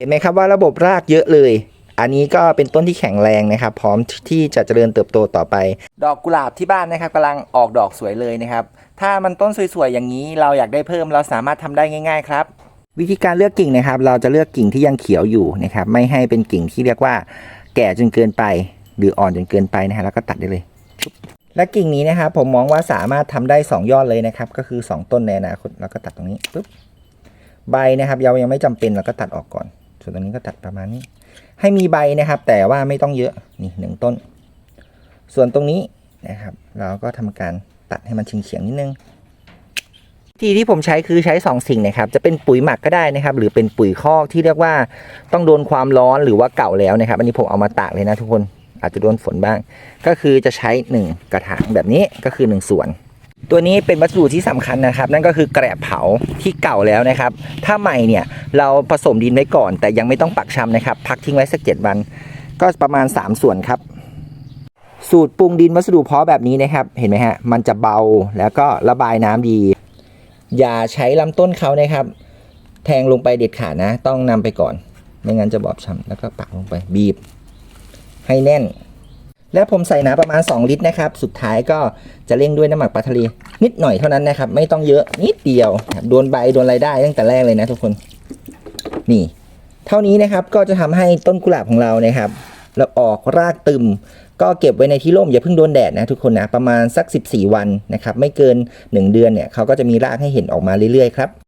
เห็นไหมครับว่าระบบรากเยอะเลย อันนี้ก็เป็นต้นที่แข็งแรงนะครับ พร้อมที่จะเจริญเติบโตต่อไป ดอกกุหลาบที่บ้านนะครับกำลังออกดอกสวยเลยนะครับ ถ้ามันต้นสวยๆอย่างนี้เราอยากได้เพิ่มเราสามารถทำได้ง่าย ๆ ครับ วิธีการเลือกกิ่งนะครับ เราจะเลือกกิ่งที่ยังเขียวอยู่นะครับ ไม่ให้เป็นกิ่งที่เรียกว่า แก่จนเกินไป หรืออ่อนจนเกินไปนะฮะแล้วก็ตัดได้เลย และกิ่งนี้นะครับผมมองว่าสามารถทำได้ 2 ยอดเลยนะครับ ก็คือ 2 ต้นในอนาคตแล้วก็ตัดตรงนี้ปุ๊บใบนะครับเรายังไม่จำเป็นเราก็ตัดออกก่อน วนตรงนี้ก็ตัดประมาณนี้ ให้มีใบนะครับ แต่ว่าไม่ต้องเยอะนี่หนึ่งต้น ส่วนตรงนี้นะครับ เราก็ทำการตัดให้มันเฉียงๆนิดนึงวิธีที่ผมใช้คือใช้2สิ่งนะครับ จะเป็นปุ๋ยหมักก็ได้นะครับ หรือเป็นปุ๋ยคอกที่เรียกว่าต้องโดนความร้อนหรือว่าเก่าแล้วนะครับ อันนี้ผมเอามาตากเลยนะทุกคนอาจจะโดนฝนบ้าง ก็คือจะใช้ 1 กระถางแบบนี้ก็คือ 1 ส่วน ตัวนี้เป็นวัสดุที่สำคัญนะครับ นั่นก็คือแกระเผาที่เก่าแล้วนะครับ ถ้าใหม่เนี่ยเราผสมดินไว้ก่อน แต่ยังไม่ต้องปักชำนะครับ พักทิ้งไว้สักเจ็ดวัน ก็ประมาณ 3 ส่วนครับ สูตรปรุงดินวัสดุเพาะแบบนี้นะครับ เห็นไหมฮะมันจะเบาแล้วก็ระบายน้ำดี อย่าใช้ลำต้นเขานะครับ แทงลงไปเด็ดขาดนะ ต้องนำไปก่อน ไม่งั้นจะบอบช้ำแล้วก็ปักลงไปบีบ ให้แน่น และผมใส่น้ำประมาณ 2 ลิตรนะครับ สุดท้ายก็จะเร่งด้วยน้ำหมักปลาทะเลนิดหน่อยเท่านั้นนะครับ ไม่ต้องเยอะนิดเดียว โดนใบโดนอะไรได้ตั้งแต่แรกเลยนะทุกคน นี่ เท่านี้นะครับก็จะทำให้ต้นกุหลาบของเรานะครับแล้วออกรากตึม ก็เก็บไว้ในที่ร่มอย่าเพิ่งโดนแดดนะทุกคนนะประมาณสัก 14 วันนะครับ ไม่เกิน 1 เดือนเนี่ยเขาก็จะมีรากให้เห็นออกมาเรื่อยๆครับ